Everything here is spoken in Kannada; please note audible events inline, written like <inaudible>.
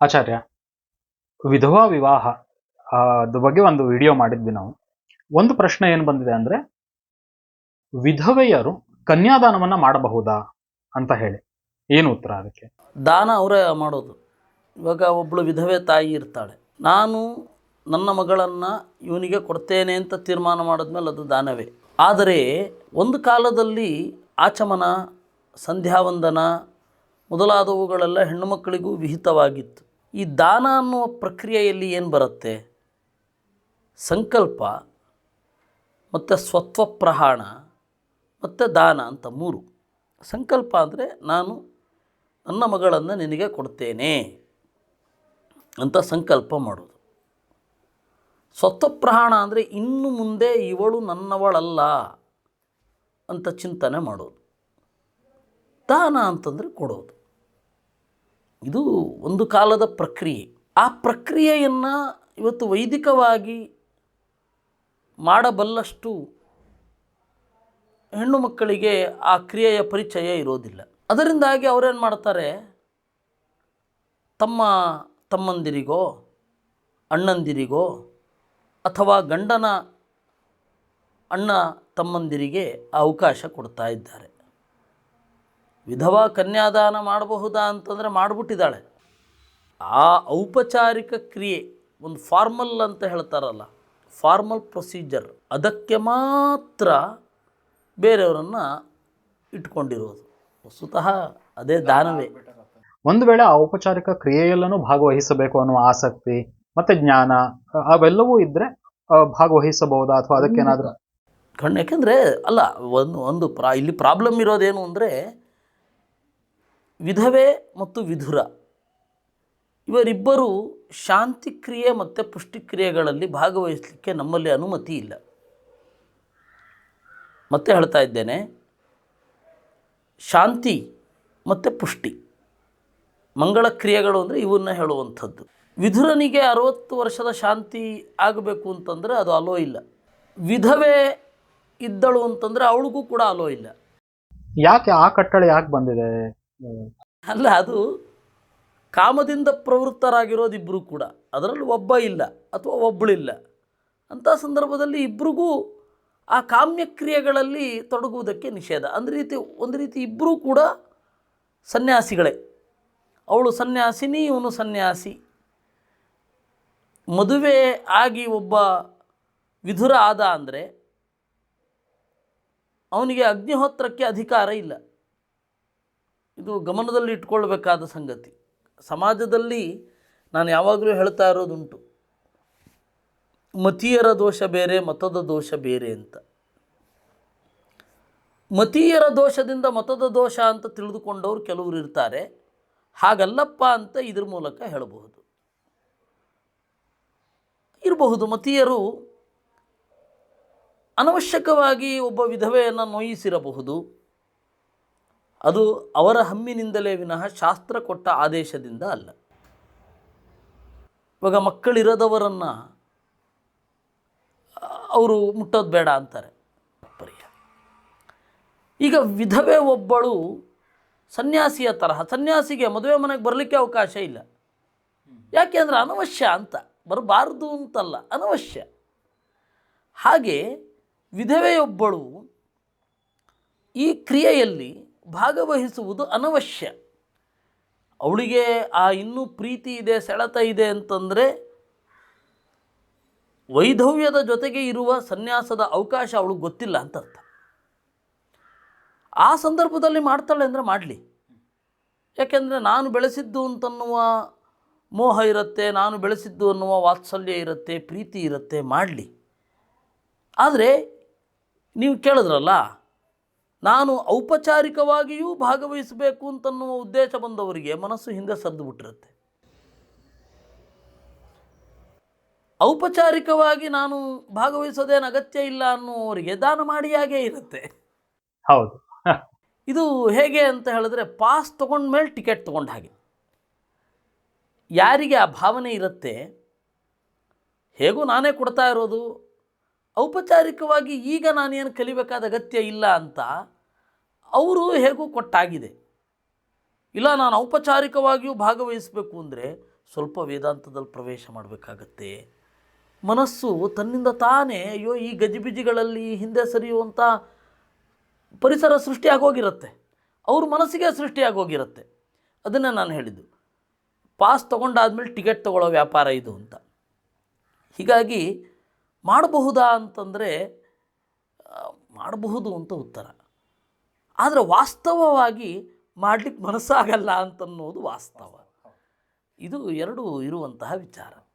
ಆಚಾರ್ಯ ವಿಧವಾ ವಿವಾಹ ಆ, ಅದ್ರ ಬಗ್ಗೆ ಒಂದು ವಿಡಿಯೋ ಮಾಡಿದ್ವಿ ನಾವು. ಒಂದು ಪ್ರಶ್ನೆ ಏನು ಬಂದಿದೆ ಅಂದ್ರೆ ವಿಧವೆಯರು ಕನ್ಯಾದಾನವನ್ನ ಮಾಡಬಹುದಾ ಅಂತ ಹೇಳಿ. ಏನು ಉತ್ತರ ಅದಕ್ಕೆ? ದಾನ ಅವರೇ ಮಾಡೋದು. ಇವಾಗ ಒಬ್ಬಳು ವಿಧವೆ ತಾಯಿ ಇರ್ತಾಳೆ. ನಾನು ನನ್ನ ಮಗಳನ್ನು ಇವನಿಗೆ ಕೊಡ್ತೇನೆ ಅಂತ ತೀರ್ಮಾನ ಮಾಡಿದ್ಮೇಲೆ ಅದು ದಾನವೇ. ಆದರೆ ಒಂದು ಕಾಲದಲ್ಲಿ ಆಚಮನ ಸಂಧ್ಯಾವಂದನ ಮೊದಲಾದವುಗಳೆಲ್ಲ ಹೆಣ್ಣು ಮಕ್ಕಳಿಗೂ ವಿಹಿತವಾಗಿತ್ತು. ಈ ದಾನ ಅನ್ನುವ ಪ್ರಕ್ರಿಯೆಯಲ್ಲಿ ಏನು ಬರುತ್ತೆ? ಸಂಕಲ್ಪ, ಮತ್ತು ಸ್ವತ್ವ ಪ್ರಹಾಣ, ಮತ್ತು ದಾನ ಅಂತ ಮೂರು. ಸಂಕಲ್ಪ ಅಂದರೆ ನಾನು ನನ್ನ ಮಗಳನ್ನು ನಿನಗೆ ಕೊಡ್ತೇನೆ ಅಂತ ಸಂಕಲ್ಪ ಮಾಡೋದು. ಸ್ವತ್ವಪ್ರಹಾಣ ಅಂದರೆ ಇನ್ನು ಮುಂದೆ ಇವಳು ನನ್ನವಳಲ್ಲ ಅಂತ ಚಿಂತನೆ ಮಾಡೋದು. ದಾನ ಅಂತಂದರೆ ಕೊಡೋದು. ಇದು ಒಂದು ಕಾಲದ ಪ್ರಕ್ರಿಯೆ. ಆ ಪ್ರಕ್ರಿಯೆಯನ್ನು ಇವತ್ತು ವೈದಿಕವಾಗಿ ಮಾಡಬಲ್ಲಷ್ಟು ಹೆಣ್ಣು ಮಕ್ಕಳಿಗೆ ಆ ಕ್ರಿಯೆಯ ಪರಿಚಯ ಇರೋದಿಲ್ಲ. ಅದರಿಂದಾಗಿ ಅವರೇನು ಮಾಡ್ತಾರೆ? ತಮ್ಮ ತಮ್ಮಂದಿರಿಗೋ, ಅಣ್ಣಂದಿರಿಗೋ ಅಥವಾ ಗಂಡನ ಅಣ್ಣ ತಮ್ಮಂದಿರಿಗೆ ಅವಕಾಶ ಕೊಡ್ತಾ ಇದ್ದಾರೆ. ವಿಧವಾ ಕನ್ಯಾದಾನ ಮಾಡಬಹುದಾ ಅಂತಂದರೆ ಮಾಡಿಬಿಟ್ಟಿದ್ದಾಳೆ. ಆ ಔಪಚಾರಿಕ ಕ್ರಿಯೆ ಒಂದು ಫಾರ್ಮಲ್ ಅಂತ ಹೇಳ್ತಾರಲ್ಲ ಫಾರ್ಮಲ್ ಪ್ರೊಸೀಜರ್ ಅದಕ್ಕೆ ಮಾತ್ರ ಬೇರೆಯವರನ್ನು ಇಟ್ಕೊಂಡಿರೋದು. ವಸ್ತುತಃ ಅದೇ ದಾನವೇ. ಒಂದು ವೇಳೆ ಆ ಔಪಚಾರಿಕ ಕ್ರಿಯೆಯಲ್ಲೂ ಭಾಗವಹಿಸಬೇಕು ಅನ್ನುವ ಆಸಕ್ತಿ ಮತ್ತೆ ಜ್ಞಾನ ಅವೆಲ್ಲವೂ ಇದ್ದರೆ ಭಾಗವಹಿಸಬಹುದಾ ಅಥವಾ ಅದಕ್ಕೇನಾದರೂ? ಕಣ್ಣು ಯಾಕೆಂದರೆ ಅಲ್ಲ ಒಂದು ಒಂದು ಪ್ರಾ ಇಲ್ಲಿ ಪ್ರಾಬ್ಲಮ್ ಇರೋದೇನು ಅಂದರೆ ವಿಧವೆ ಮತ್ತು ವಿಧುರ. ಇವರಿಬ್ಬರು ಶಾಂತಿ ಕ್ರಿಯೆ ಮತ್ತು ಪುಷ್ಟಿಕ್ರಿಯೆಗಳಲ್ಲಿ ಭಾಗವಹಿಸಲಿಕ್ಕೆ ನಮ್ಮಲ್ಲಿ ಅನುಮತಿ ಇಲ್ಲ. ಮತ್ತೆ ಹೇಳ್ತಾ ಇದ್ದೇನೆ, ಶಾಂತಿ ಮತ್ತು ಪುಷ್ಟಿ, ಮಂಗಳ ಕ್ರಿಯೆಗಳು ಅಂದರೆ ಇವನ್ನ ಹೇಳುವಂಥದ್ದು. ವಿಧುರನಿಗೆ ಅರವತ್ತು ವರ್ಷದ ಶಾಂತಿ ಆಗಬೇಕು ಅಂತಂದರೆ ಅದು ಅಲೋ ಇಲ್ಲ. ವಿಧವೆ ಇದ್ದಳು ಅಂತಂದರೆ ಅವಳಿಗೂ ಕೂಡ ಅಲೋ ಇಲ್ಲ. ಯಾಕೆ ಆ ಕಟ್ಟಳೆ ಯಾಕೆ ಬಂದಿದೆ? ಅಲ್ಲ, ಅದು ಕಾಮದಿಂದ ಪ್ರವೃತ್ತರಾಗಿರೋದು ಇಬ್ಬರು ಕೂಡ. ಅದರಲ್ಲಿ ಒಬ್ಬ ಇಲ್ಲ ಅಥವಾ ಒಬ್ಬಳಿಲ್ಲ ಅಂಥ ಸಂದರ್ಭದಲ್ಲಿ ಇಬ್ಬರಿಗೂ ಆ ಕಾಮ್ಯಕ್ರಿಯೆಗಳಲ್ಲಿ ತೊಡಗುವುದಕ್ಕೆ ನಿಷೇಧ. ಅಂದ ರೀತಿ, ಒಂದು ರೀತಿ ಇಬ್ಬರೂ ಕೂಡ ಸನ್ಯಾಸಿಗಳೇ. ಅವಳು ಸನ್ಯಾಸಿನಿ, ಇವನು ಸನ್ಯಾಸಿ. ಮದುವೆ ಆಗಿ ಒಬ್ಬ ವಿಧುರ ಆದ ಅಂದರೆ ಅವನಿಗೆ ಅಗ್ನಿಹೋತ್ರಕ್ಕೆ ಅಧಿಕಾರ ಇಲ್ಲ. ಇದು ಗಮನದಲ್ಲಿ ಇಟ್ಕೊಳ್ಬೇಕಾದ ಸಂಗತಿ. ಸಮಾಜದಲ್ಲಿ ನಾನು ಯಾವಾಗಲೂ ಹೇಳ್ತಾ ಇರೋದುಂಟು. ಮತೀಯರ ದೋಷ ಬೇರೆ, ಮತದ ದೋಷ ಬೇರೆ ಅಂತ. ಮತೀಯರ ದೋಷದಿಂದ ಮತದ ದೋಷ ಅಂತ ತಿಳಿದುಕೊಂಡವರು ಕೆಲವರು ಇರ್ತಾರೆ. ಹಾಗಲ್ಲಪ್ಪ ಅಂತ ಇದ್ರ ಮೂಲಕ ಹೇಳಬಹುದು. ಇರಬಹುದು. ಮತೀಯರು ಅನವಶ್ಯಕವಾಗಿ ಒಬ್ಬ ವಿಧವೆಯನ್ನು ನೋಯಿಸಿರಬಹುದು. ಅದು ಅವರ ಹಮ್ಮಿನಿಂದಲೇ ವಿನಃ ಶಾಸ್ತ್ರ ಕೊಟ್ಟ ಆದೇಶದಿಂದ ಅಲ್ಲ. ಇವಾಗ ಮಕ್ಕಳಿರದವರನ್ನು ಅವರು ಮುಟ್ಟೋದು ಬೇಡ ಅಂತಾರೆ. ಪರ್ಯ ಈಗ ವಿಧವೆ ಒಬ್ಬಳು ಸನ್ಯಾಸಿಯ ತರಹ, ಸನ್ಯಾಸಿಗೆ ಮದುವೆ ಮನೆಗೆ ಬರಲಿಕ್ಕೆ ಅವಕಾಶ ಇಲ್ಲ. ಯಾಕೆ ಅಂದರೆ ಅನವಶ್ಯ ಅಂತ, ಬರಬಾರ್ದು ಅಂತಲ್ಲ, ಅನವಶ್ಯ. ಹಾಗೆ ವಿಧವೆಯೊಬ್ಬಳು ಈ ಕ್ರಿಯೆಯಲ್ಲಿ ಭಾಗವಹಿಸುವುದು ಅನವಶ್ಯ. ಅವಳಿಗೆ ಆ ಇನ್ನೂ ಪ್ರೀತಿ ಇದೆ, ಸೆಳೆತ ಇದೆ ಅಂತಂದರೆ ವೈಧವ್ಯದ ಜೊತೆಗೆ ಇರುವ ಸನ್ಯಾಸದ ಅವಕಾಶ ಅವಳಿಗೆ ಗೊತ್ತಿಲ್ಲ ಅಂತ ಅರ್ಥ ಆ ಸಂದರ್ಭದಲ್ಲಿ ಮಾಡ್ತಾಳೆ ಅಂದರೆ ಮಾಡಲಿ. ಯಾಕೆಂದರೆ ನಾನು ಬೆಳೆಸಿದ್ದು ಅಂತನ್ನುವ ಮೋಹ ಇರುತ್ತೆ, ನಾನು ಬೆಳೆಸಿದ್ದು ಅನ್ನುವ ವಾತ್ಸಲ್ಯ ಇರುತ್ತೆ, ಪ್ರೀತಿ ಇರುತ್ತೆ, ಮಾಡಲಿ. ಆದರೆ ನೀವು ಕೇಳಿದ್ರಲ್ಲ ನಾನು ಔಪಚಾರಿಕವಾಗಿಯೂ ಭಾಗವಹಿಸಬೇಕು ಅಂತನ್ನುವ ಉದ್ದೇಶ ಬಂದವರಿಗೆ ಮನಸ್ಸು ಹಿಂದೆ ಸದ್ದು ಬಿಟ್ಟಿರುತ್ತೆ. ಔಪಚಾರಿಕವಾಗಿ ನಾನು ಭಾಗವಹಿಸೋದೇನು ಅಗತ್ಯ ಇಲ್ಲ ಅನ್ನುವರಿಗೆ ದಾನ ಮಾಡಿ ಹಾಗೇ ಇರುತ್ತೆ. ಹೌದು. <laughs> ಇದು ಹೇಗೆ ಅಂತ ಹೇಳಿದ್ರೆ ಪಾಸ್ ತೊಗೊಂಡ್ಮೇಲೆ ಟಿಕೆಟ್ ತೊಗೊಂಡ ಹಾಗೆ. ಯಾರಿಗೆ ಆ ಭಾವನೆ ಇರುತ್ತೆ ಹೇಗೂ ನಾನೇ ಕೊಡ್ತಾ ಇರೋದು ಔಪಚಾರಿಕವಾಗಿ ಈಗ ನಾನೇನು ಕಲಿಬೇಕಾದ ಅಗತ್ಯ ಇಲ್ಲ ಅಂತ ಅವರು ಹೇಗೂ ಕೊಟ್ಟಾಗಿದೆ. ಇಲ್ಲ, ನಾನು ಔಪಚಾರಿಕವಾಗಿಯೂ ಭಾಗವಹಿಸಬೇಕು ಅಂದರೆ ಸ್ವಲ್ಪ ವೇದಾಂತದಲ್ಲಿ ಪ್ರವೇಶ ಮಾಡಬೇಕಾಗತ್ತೆ. ಮನಸ್ಸು ತನ್ನಿಂದ ತಾನೇ, ಅಯ್ಯೋ, ಈ ಗಜಿಬಿಜಿಗಳಲ್ಲಿ ಹಿಂದೆ ಸರಿಯುವಂಥ ಪರಿಸರ ಸೃಷ್ಟಿಯಾಗೋಗಿರುತ್ತೆ. ಅವ್ರ ಮನಸ್ಸಿಗೆ ಸೃಷ್ಟಿಯಾಗೋಗಿರುತ್ತೆ ಅದನ್ನೇ ನಾನು ಹೇಳಿದ್ದು. ಪಾಸ್ ತೊಗೊಂಡಾದ್ಮೇಲೆ ಟಿಕೆಟ್ ತೊಗೊಳ್ಳೋ ವ್ಯಾಪಾರ ಇದು ಅಂತ. ಹೀಗಾಗಿ ಮಾಡಬಹುದಾ ಅಂತಂದರೆ ಮಾಡಬಹುದು ಅಂತ ಉತ್ತರ. ಆದರೆ ವಾಸ್ತವವಾಗಿ ಮಾಡಲಿಕ್ಕೆ ಮನಸ್ಸಾಗಲ್ಲ ಅಂತನ್ನೋದು ವಾಸ್ತವ. ಇದು ಎರಡು ಇರುವಂತಹ ವಿಚಾರ.